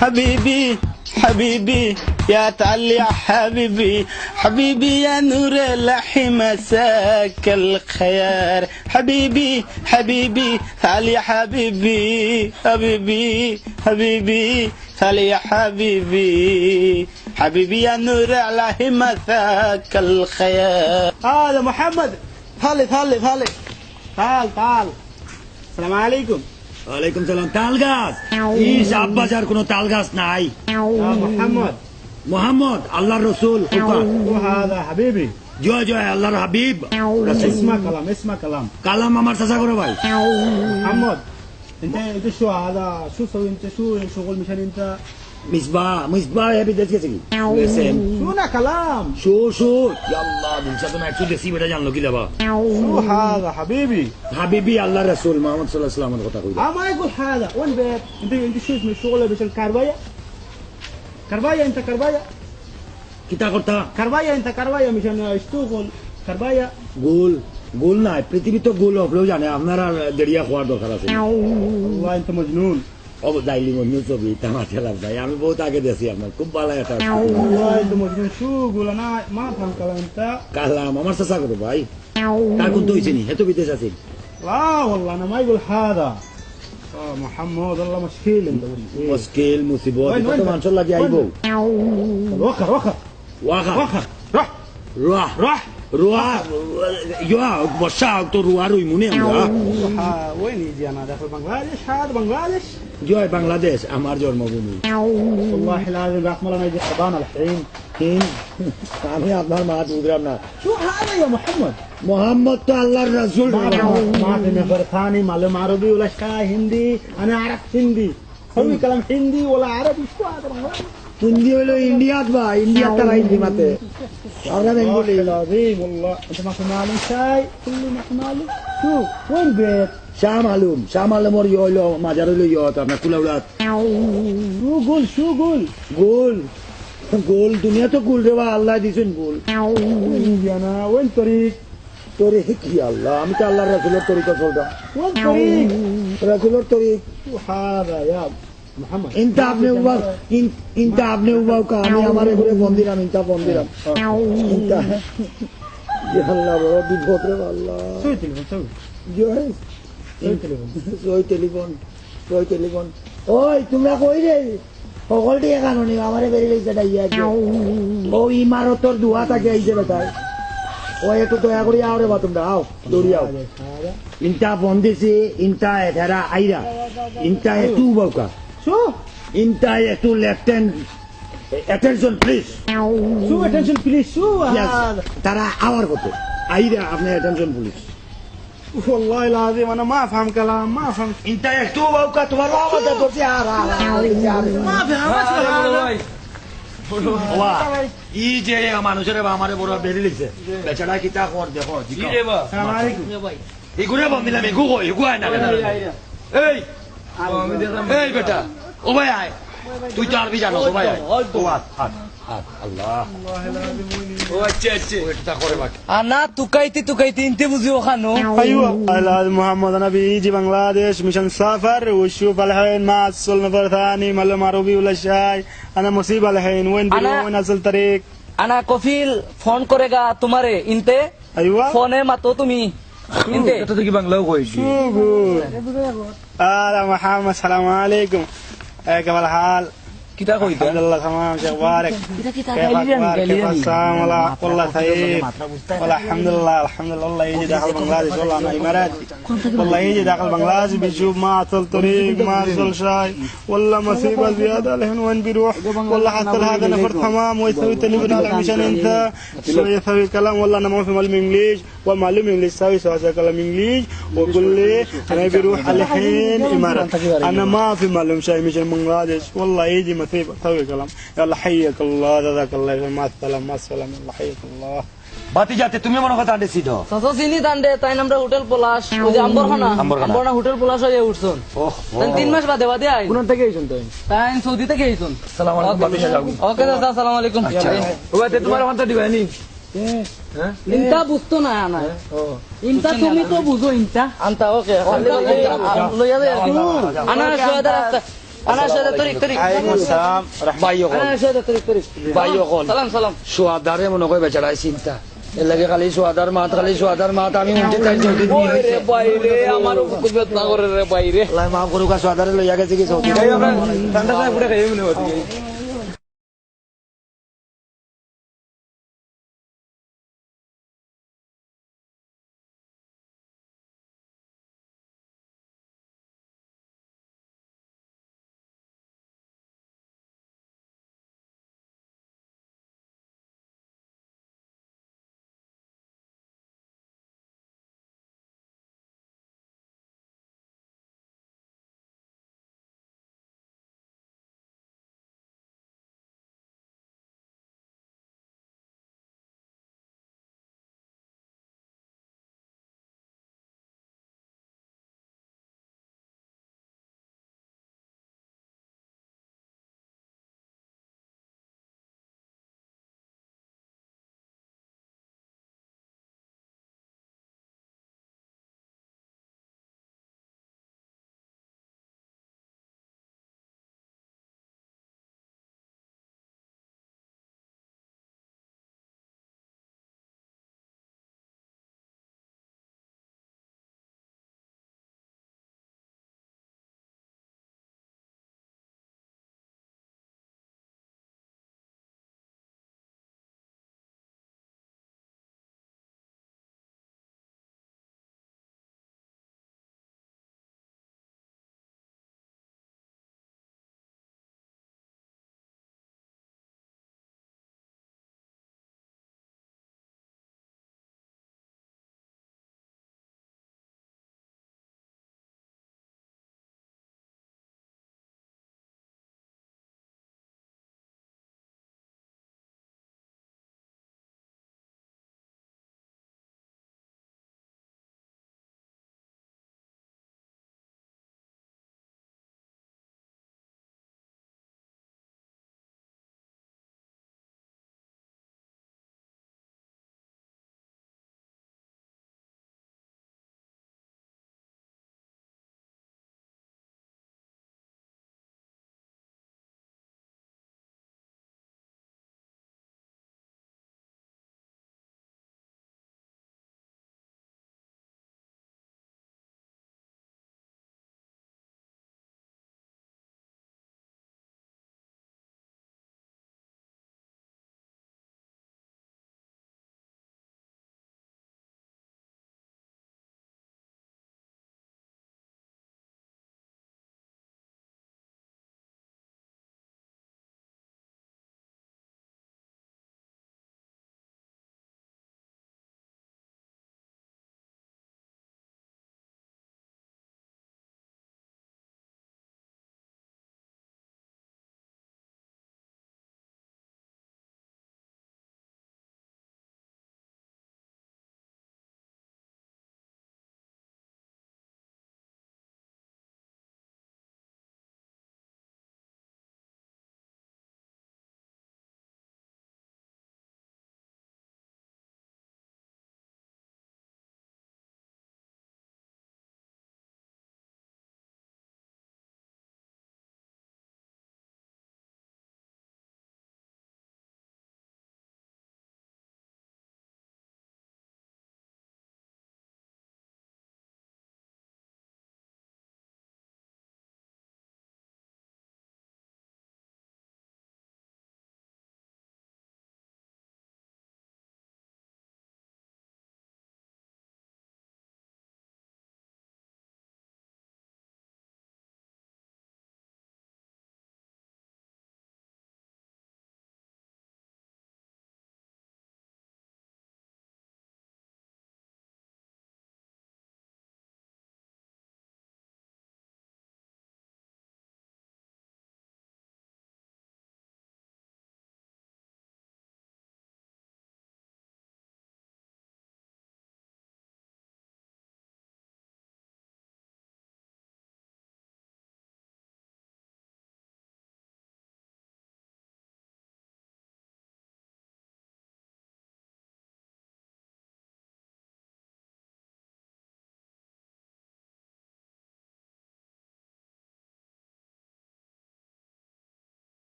حبيبي حبيبي يا تعال يا حبيبي. حبيبي يا نور اللحي مساك الخيار حبيبي حبيبي تعال يا حبيبي. حبيبي حبيبي تعال يا حبيبي. حبيبي يا نور اللحي مساك الخيار هذا محمد هالي هالي هالي تعال تعال. السلام عليكم. ওয়ালাইকুম সালাম তাল গাছ ইস আব্বাস আর কোনো তাল গাছ নাই يا محمد মোহাম্মদ আল্লাহর রসুল وهذا حبيبي জয় জয় আল্লাহর হাবিব রাসূল। اسمع كلام اسمع كلام কালাম আমার চাচা করো ভাই محمد انت انت شو هذا شو سوي انت شو شغل مشان انت মিসবা মিসবা এ বিদেশ গেছে কি সেম شو نا كلام শো শো আল্লাহ দিলসা তুমি একটু দেশি বেটা জানলো কি লাবা شو هذا حبيبي হাবিবি আল্লাহ রসুল মোহাম্মদ সাল্লাহ সাল্লামের কথা কইলা اه ما يقول هذا وين بيت انت انت شو اسمه شغله مش الكربايه كربايه انت كربايه কিতা করতা كربايه انت كربايه مشان اشتغل كربايه গোল গোল নাই পৃথিবী তো গোল হলেও জানে আপনারা দেড়িয়া খোয়ার দরকার আছে والله انت মজনুন ডাইলিং অন্য ছবি তামা ঠেলার যাই আমি বহুত আগে দিয়েছি আপনার খুব ভালো একটা কালাম আমার চেষ্টা করো ভাই তার কোন তুই চিনি হেতু বিদেশ আছি মুশকিল মুসিবত মানুষ লাগে আইব ওয়াখা ওয়াখা ওয়াখা রাহ রাহ রাহ روح يا بشع روح روح روي روح وين يجي أنا داخل بنغلاديش هذا بنغلاديش جاي بنغلاديش امار جور مبومي والله العظيم راح مرة يجي حضانه الحين الحين عمي الله ما عاد قدامنا شو هذا يا محمد محمد الله الرسول ما في بريطاني معلم عربي ولا شكاية هندي أنا اعرف هندي هو كلام هندي ولا عربي شو هذا بنغلاديش হিন্দি হলো ইন্ডিয়াত বা ইন্ডিয়াত তারা হিন্দি মাতে আমরা বেঙ্গলি والله العظيم والله انت ما في معلم شاي كله ما في معلم شو وين بيت؟ শাহ মালুম শাহ মালুমর ইয়ে হইলো মাজার হইলো ইয়ে আপনার কুলাউড়াত شو قول شو قول؟ গোল গোল দুনিয়া তো গোল রে বা আল্লাহ দিছেন গোল وين يجي انا وين طريق؟ তোরে কি আল্লাহ আমি তো আল্লাহর রাসূলের তরিকা চলতাম وين طريق؟ রাসূলের তরিক شو इनका आपने हुआ इन इनका आपने हुआ कहानी हमारे সকল ইমারতর দোয়া থাকে আইছে বেটা ও একটু দয়া করে আও বা তোমরা আও দৌড়ি আও। ইনটা বন্দেছে ইনটা এধারা আইরা ইনটা شو؟ ইনটা একটু লেফটেন্ট অ্যাটেনশন প্লিজ شو اتنشن بليز شو هذا؟ তারা আওয়ার মতো আইরা আপনি অ্যাটেনশন পুলিশ والله العظيم انا ما افهم كلام ما افهم ইনটা একটু বউকা তোমার আমাদের করছে আর আর ما افهم اسمع هذا বাবা, ই যে মানুষের বা আমারে বড় বেরি লিখছে বেচারা কিতা কর দেখো السلام عليكم ইগুরে বমিলাম ইগু কই ইগু আয় না কেন? এই এই বেটা ও ভাই আয় তুই তো আরবি জানো ও ভাই আয় ও আত আত আত আল্লাহ ও আচ্ছা আচ্ছা এটা করে বাকি আনা তুকাইতি তুকাইতি ইনতে বুঝি ওখানো ايوه هذا محمد انا بيجي بنغلاديش مشان سافر وشوف الحين ما اصل نفر ثاني معلم عربي ولا شيء انا مصيبه الحين وين أنا- بيروح وين اصل طريق আনা কফিল ফোন করেগা তোমারে ইনতে ايوه ফোনে মাতো তুমি انت تجي بنغلو قوي شو قول أهلا محمد السلام عليكم. آه، كيف الحال كده كويس الحمد لله تمام شو كيف السلام؟ والله سعيد والله الحمد لله الحمد لله. والله يجي داخل بنغلاديش والله أنا إماراتي. والله يجي داخل بنغلاديش بيشوف ما عطل طريق ما عطل شاي. والله مصيبة زيادة لهن وين بيروح؟ والله حصل هذا نفر تمام ويسوي تليفون مشان أنت. شو يسوي كلام والله أنا ما في معلم إنجليش. ومعلم إنجليش سوي سوي كلام إنجليش. وقول لي أنا بيروح الحين امارات أنا ما في معلم شاي مشان بنغلاديش. والله يجي مصيبه سوي كلام يلا حيك الله جزاك الله خير مع السلامه مع السلامه يلا حيك الله বাতি যাতে তুমি মনে কথা আনতেছি তো সাসো চিনি তান্ডে তাই নামটা হোটেল পলাশ ওই যে আম্বরখানা আম্বরখানা। আম্বরখানা হোটেল পলাশ হয়ে উঠছন ওহ তাই তিন মাস বাদে বাদে আই কোন থেকে আইছেন তাই তাই সৌদি থেকে আইছন সালাম আলাইকুম বাতি যাও ওকে দাদা আসসালামু আলাইকুম ও ভাই তোমার ওখান দিবা নি ইনতা বুঝতো না আনা ইনতা তুমি তো বুঝো ইনতা আনতা ওকে লইয়া দে আনা সোয়াদা রাস্তা সালাম সালাম। সোয়াদারে মনে করে বেচারায় চিন্তা। এর লাগে খালি সোয়াদার মাত খালি সোয়াদার মাত আমি উঠে তাই চৌধুরী নিয়ে হয়েছে বাইরে আমার কুজত না করে রে বাইরে। আল্লাহ মাফ করুক সোয়াদারে লইয়া গেছে কি চৌধুরী ঠান্ডা সময় পুরো খাইয়ে মনে হচ্ছে